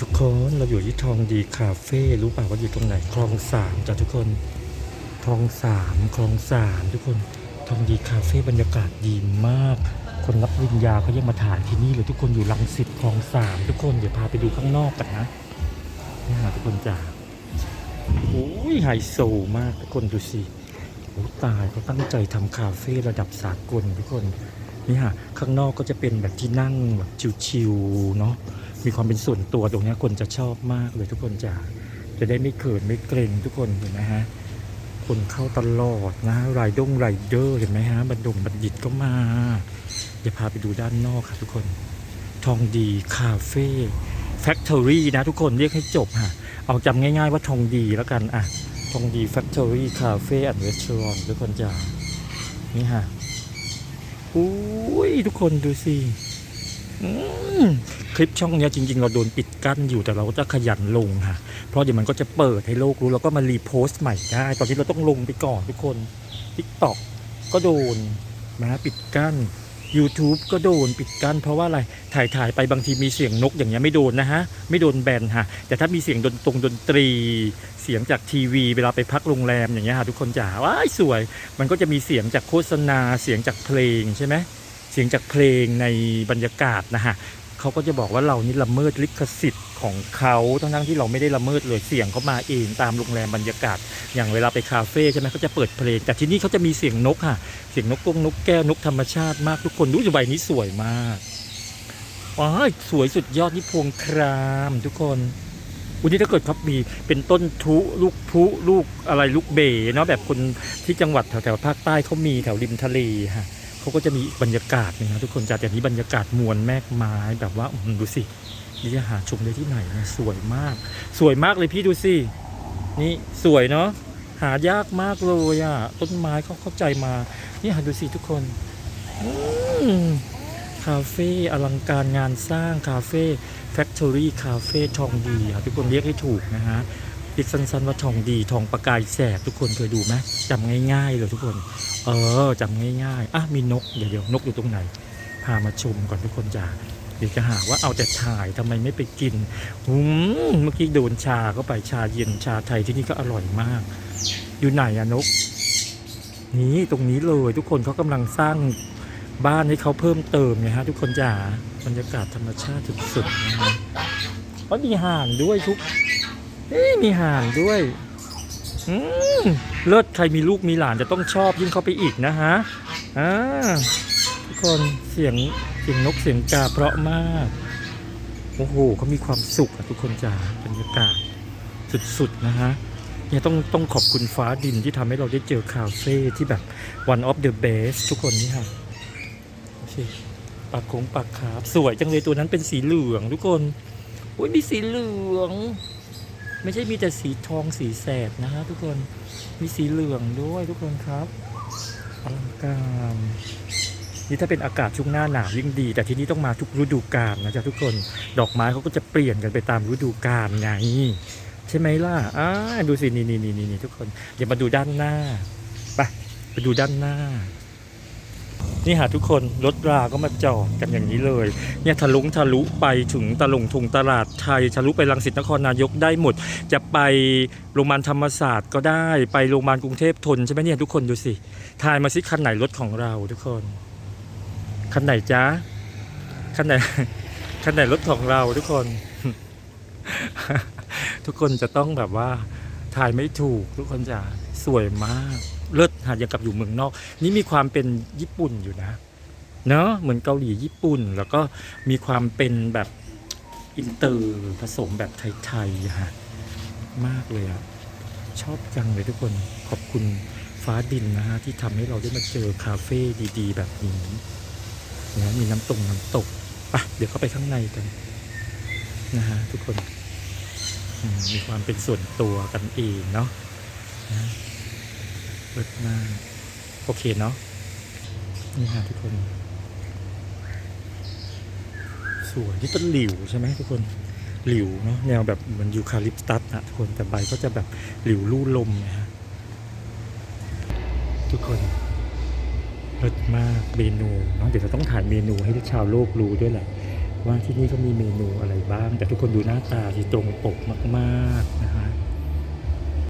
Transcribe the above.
ทุกคนเราอยู่ที่ทองดีคาเฟ่รู้ป่าว่าอยู่ตรงไหนคลองสามจ้ะทุกคนคลองสามคลองสามทุกคนทองดีคาเฟ่บรรยากาศดีมาก คนรับปริญญาเขายังมาถ่ายที่นี่เลยทุกคนอยู่ลังสิตคลองสามทุกคนเดี๋ยวพาไปดูข้างนอกกันนะนี่ฮะทุกคนจ้าโอ้ยไฮโซมากทุกคนดูสิโอ้ตายเขาตั้งใจทำคาเฟ่ระดับสากลทุกคนนี่ฮะข้างนอกก็จะเป็นแบบที่นั่งแบบชิวๆเนาะ มีความเป็นส่วนตัวตรงนี้คนจะชอบมากเลยทุกคนจะจะได้ไม่เขินไม่เกรงทุกคนเห็นไหมฮะคนเข้าตลอดนะรายดงไรเดอร์เห็นไหมฮะบันดงบัณฑิตก็มาเดี๋ยวพาไปดูด้านนอกค่ะทุกคน ทองดีคาเฟ่แฟคทอรี่นะทุกคนเรียกให้จบฮะเอาจำง่ายๆว่าทองดีแล้วกันอะทองดีแฟคทอรี่คาเฟ่แอนด์รีสอร์ททุกคนจ้านี่ฮะอุ้ยทุกคนดูสิอืม คลิปช่องเนี้ยจริง ๆ เราโดนปิดกั้นอยู่แต่เราก็จะขยันลงค่ะ เพราะเดี๋ยวมันก็จะเปิดให้โลกรู้แล้วก็มารีโพสต์ใหม่ได้ตอนที่เราต้องลงไปก่อนทุกคน TikTok ก็โดนนะปิดกั้น YouTube ก็โดนปิดกั้น เพราะว่าอะไรถ่ายถ่ายไปบางทีมีเสียงนกอย่างเงี้ยไม่โดนนะฮะ ไม่โดนแบนฮะ แต่ถ้ามีเสียงดนตรงดนตรี เสียงจากทีวี เวลาไปพักโรงแรมอย่างเงี้ยค่ะทุกคนจ๋าว้ายสวย มันก็จะมีเสียงจากโฆษณาเสียงจากเพลงใช่ไหมเสียงจากเพลงในบรรยากาศนะฮะ เขาก็จะบอกว่าเรานี่ละเมิดลิขสิทธิ์ของเขาทั้งๆที่เราไม่ได้ละเมิดเลยเสียงเขามาเองตามโรงแรมบรรยากาศ อย่างเวลาไปคาเฟ่ใช่ไหมเขาจะเปิดเพลงแต่ที่นี่เขาจะมีเสียงนกค่ะ เสียงนกกงนกแก้วนกธรรมชาติมากทุกคนดูใบนี้สวยมากว้าสวยสุดยอดนี่พวงครามทุกคนวันนี้ถ้าเกิดเขามีเป็นต้นทุลูกพุลูกอะไรลูกเบเนาะแบบคนที่จังหวัดแถวๆภาคใต้เขามีแถวริมทะเลค่ะ เขาก็จะมีบรรยากาศหนึงนะทุกคนจากอย่างนี้บรรยากาศมวลแมกไม้แบบว่าดูสินี่จะหาชมได้ที่ไหนนี่ยสวยมาก สวยมากเลยพี่ดูสินี่สวยเนาะหายากมากเลยอะต้นไม้เขาเข้าใจมา นี่หาดูสิทุกคนคาเฟ่อลังการงานสร้างคาเฟ่แฟคทอรี่คาเฟ่ทองดีอะทุกคนเรียกให้ถูกนะฮะเรียกสั้นๆว่าทองดีทองประกายแสบทุกคนเคยดูไหมจำง่ายๆเลยทุกคน เออจำง่ายๆอะมีนกเดี๋ยวเดี๋ยวนกอยู่ตรงไหน พามาชมก่อนทุกคนจ้าเดี๋ยวจะหาว่าเอาแต่ถ่ายทำไมไม่ไปกินหืมเมื่อกี้โดนชาเข้าไปชาเย็นชาไทยที่นี่ก็อร่อยมาก อยู่ไหนอะนก นี่ตรงนี้เลยทุกคนเขากำลังสร้างบ้านให้เขาเพิ่มเติมไงฮะทุกคนจ้าบรรยากาศธรรมชาติสุดๆนะฮะมีห่านด้วยทุกเอ้ยมีห่านด้วย เลิศใครมีลูกมีหลานจะต้องชอบยิ่งเข้าไปอีกนะฮะอ่าทุกคนเสียงเสียงนกเสียงกาเพราะมากโอ้โหเขามีความสุขอะทุกคนจ้าบรรยากาศสุดๆนะฮะเนี่ยต้องต้องขอบคุณฟ้าดินที่ทำให้เราได้เจอคาเฟ่ที่แบบ one of the best ทุกคนนี่ค่ะดูสิปากคงปากขาบสวยจังเลยตัวนั้นเป็นสีเหลืองทุกคนอุ้ยมีสีเหลือง ไม่ใช่มีแต่สีทองสีแสดนะฮะทุกคนมีสีเหลืองด้วยทุกคนครับอลังการนี่ถ้าเป็นอากาศช่วงหน้าหนาวยิ่งดี แต่ที่นี่ต้องมาทุกฤดูกาลนะจ๊ะทุกคนดอกไม้เขาก็จะเปลี่ยนกันไปตามฤดูกาลไงใช่ไหมล่ะอ่าดูสินี่นี่นี่นี่ทุกคน เดี๋ยวมาดูด้านหน้าไปไปดูด้านหน้า นี่หาทุกคนรถราก็มาจอดกันอย่างนี้เลย เนี่ยทะลุงทะลุไปถึงตะลงทุงตลาดไทยทะลุไปรังสิตนครนายกได้หมด จะไปโรงพยาบาลธรรมศาสตร์ก็ได้ไปโรงพยาบาลกรุงเทพทนใช่ไหมเนี่ยทุกคนดูสิทายมาสิคันไหนรถของเราทุกคนคันไหนจ๊ะคันไหนคันไหนรถของเราทุกคน ทุกคนจะต้องแบบว่าทายไม่ถูกทุกคนจะสวยมาก เลิศหาอย่างกับอยู่เมืองนอก นี่มีความเป็นญี่ปุ่นอยู่นะ เนอะเหมือนเกาหลีญี่ปุ่น แล้วก็มีความเป็นแบบอินเตอร์ผสมแบบไทยๆฮะมากเลยอะชอบจังเลยทุกคนขอบคุณฟ้าดินนะฮะ ที่ทำให้เราได้มาเจอคาเฟ่ดีๆ แบบนี้นะมีน้ำตกน้ำตกไปะเดี๋ยวเข้าไปข้างในกันนะฮะทุกคนมมีความเป็นส่วนตัวกันเองเนาะนะ เลิศมาก โอเคเนาะนี่ฮะทุกคน สวยที่ต้นหลิวใช่ไหมทุกคนหลิวเนาะแนวแบบเหมือนยูคาลิปตัสนะทุกคนแต่ใบก็จะแบบหลิวลู่ลมนะฮะทุกคนเลิศมากเมนูเนาะเดี๋ยวเราต้องถ่ายเมนูให้ชาวโลกรู้ด้วยแหละว่าที่นี่เขามีเมนูอะไรบ้าง แต่ทุกคนดูหน้าตาที่ตรงปกมาก ๆ นะฮะ